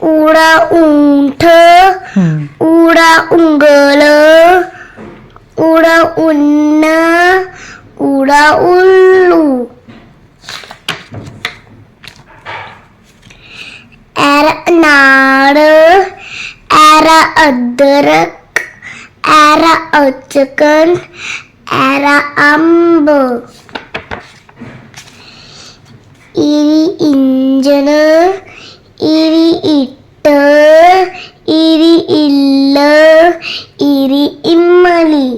Ura unte, ura ungele, ura unne, ura ullu. Er nare, er adrak, er atchakan, er ambu. ഇരി ഇഞ്ചന് ഇരി ഇട്ട് ഇരി ഇല്ല ഇരി ഇമ്മലി.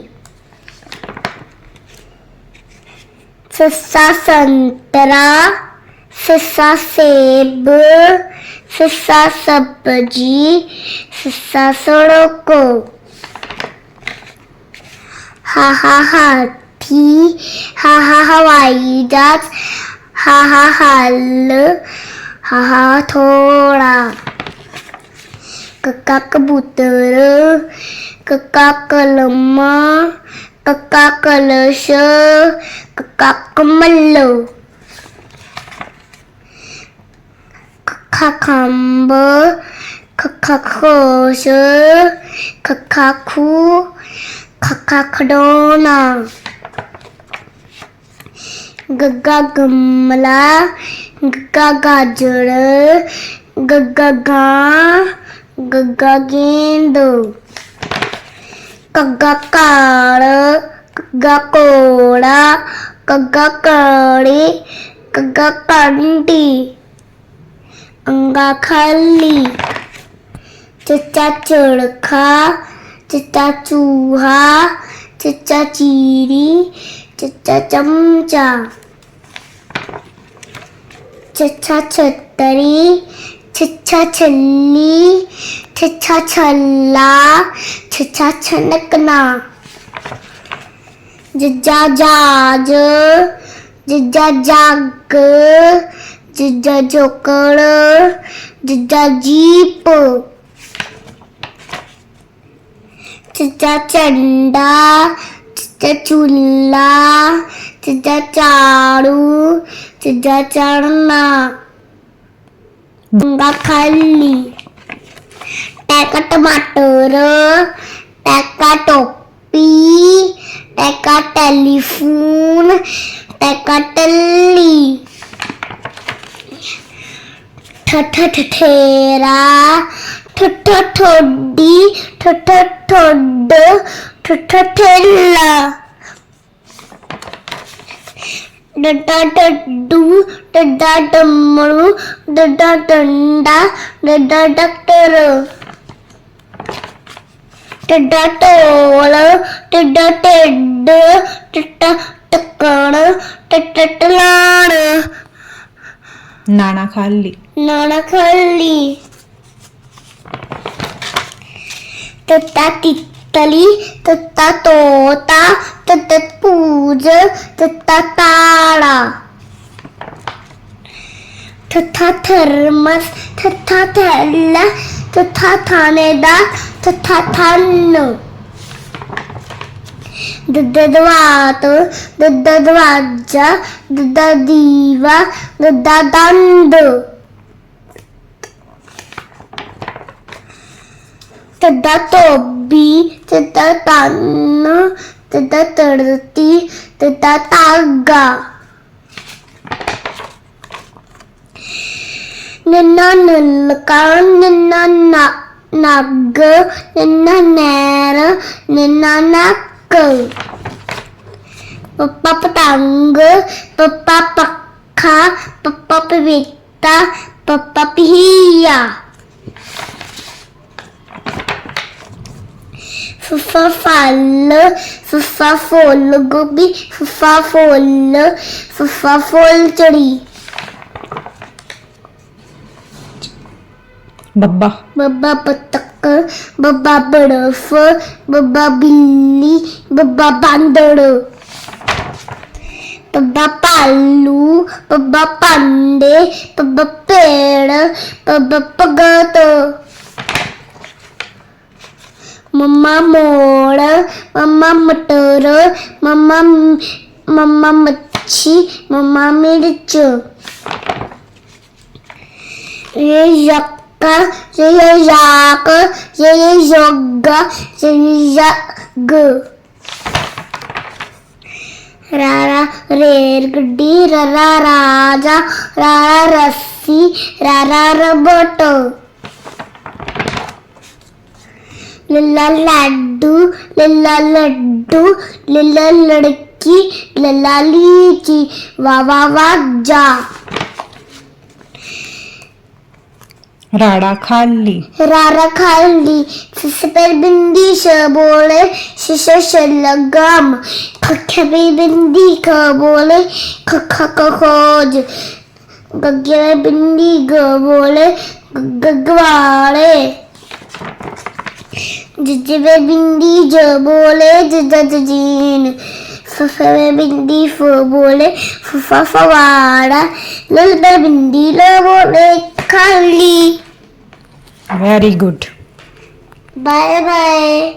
सस्सा संतरा सस्सा सेब सस्सा सब्जी सस्सा सड़को हा हा हाथी हा हा हवाई ਹਾ ਹਾ ਥੋੜਾ। ਕੱਕਾ ਕਬੂਤਰ, ਕੱਕਾ ਕਲਮ, ਕੱਕਾ ਕਲਸ਼, ਕੱਕਾ ਕਮਲੋ। ਕੱਖਾ ਖੰਬ ਕੱਖਾ ਖੋਸ਼ ਕੱਖਾ ਖੂ ਕੱਖਾ ਖਡੋਣਾ। ਗੱਗਾ ਗਮਲਾ गग्गा गाजर, गग्गा गा, गग्गा गेंद कग्गा कार कोड़ा कड़ी कग्गा कंटी अंगा खाली, चचा चरखा, चचा चूहा, चचा चीरी, चचा चमचा। 차차쳤더니 차차쳤니 차차쳤라 차차쳤나구나. 자자자주 자자자그 자자조거르 자자지프 자자짠다 자자줄라 자자자루 చర్ణ దొంగకల్లి టెకట మటూరు టెక్క టొప్పి టెక్క టెలిఫోన్ టెక్క టల్లి ఠేరా ఠ ठोडी ఠ ఠొడ్డు ఠ ठेला డడ్డాడు డడ్డాటమ్ముడు డడ్డాటండ డడ్డాటరు టెడ్డాటోలు టెడ్డాటెడ్డు టెట్టక్కడు టెట్టలాడు నానకల్లి. నానకల్లి. టెట్టాటిట్టు तली, तत्ता तोता, तत्त पूज, तत्ता तारा तथा थर्मस तथा थैला तथा थानेदार तथा थानो। ददवात ददवाजा ददीवा ददादंड तदा तोबी तदा तान तदा तड़ती तदा तागा नन्ना नलका नन्ना ना, नग, नन्ना नैर, नन्ना नक। पप्पा पतंग पप्पा पखा पप्पा पपीता पप्पा पिहिया। फफा फल फफा फोल गोभी फफा फोल फफा फोल चढ़ी बब्बा बब्बा पतक बब्बा बर्फ़ बब्बा बिल्ली बब्बा बांदड़ पब्बा पालू पब्बा पांडे पब्बा पेड़ पब्बा पगत മമ്മ മോൾ മമ്മ മുട്ടൂറ് മമ്മ മമ്മ മച്ചി മമ്മ മിടിച്ചു. റേർഗഡി റ രാജ റ റസി റ റോബോട്ടോ. राजा रारा रस्सी रारा रबोट लल्ला लड्डू लल्ला लड्डू लल्ला लड़की लल्ला लीची वा वा वा जा राडा खाल्ली रारा खाल्ली पर बिंदी श बोले शिश शलगम खख्या पे बिंदी ख बोले खख खोज गग्गे में बिंदी ग बोले गगवाड़े जिजे में बिंदी ज बोले जीन। फफे में बिंदी फ बोले फफा फवाड़ा। लल में बिंदी ल बोले खाली। Very good bye bye